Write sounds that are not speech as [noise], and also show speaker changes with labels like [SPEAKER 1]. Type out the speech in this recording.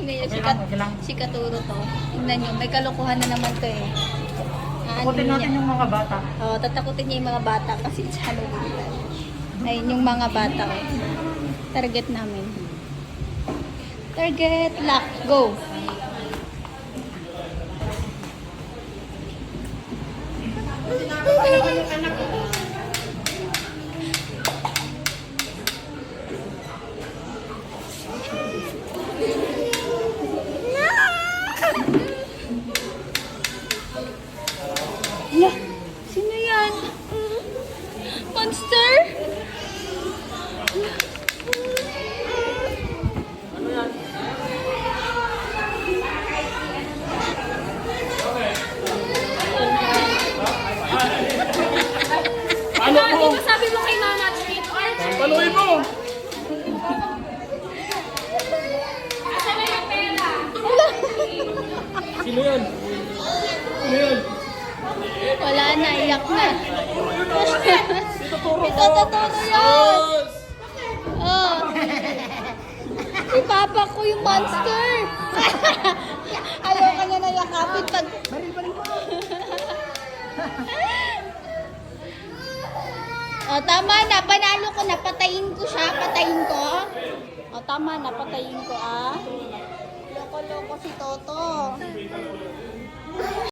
[SPEAKER 1] Okay lang, okay lang.
[SPEAKER 2] si Katuro to. Tingnan nyo, may kalokohan na naman to eh. Ah,
[SPEAKER 1] Kutin
[SPEAKER 2] ano
[SPEAKER 1] natin yung mga bata.
[SPEAKER 2] Oh, tatakutin niya yung mga bata kasi [laughs] it's Halloween. Ayun yung mga bata. Oh. Target namin. Target, lock, go. Lah, sino yan? Monster?
[SPEAKER 3] Ano? Di ba sabi mo kay Mama treat or
[SPEAKER 4] Paluin mo! Sino yan?
[SPEAKER 2] Wala na, iyak na.
[SPEAKER 4] Ito turo
[SPEAKER 2] Ito, totoo yun. Oh. Ipapa ko yung monster. Ayaw ka niya na yakapin pag... O, tama na. Panalo ko na. Patayin ko siya. Patayin ko. O, tama na. Patayin ko, ah. Loko-loko si Toto.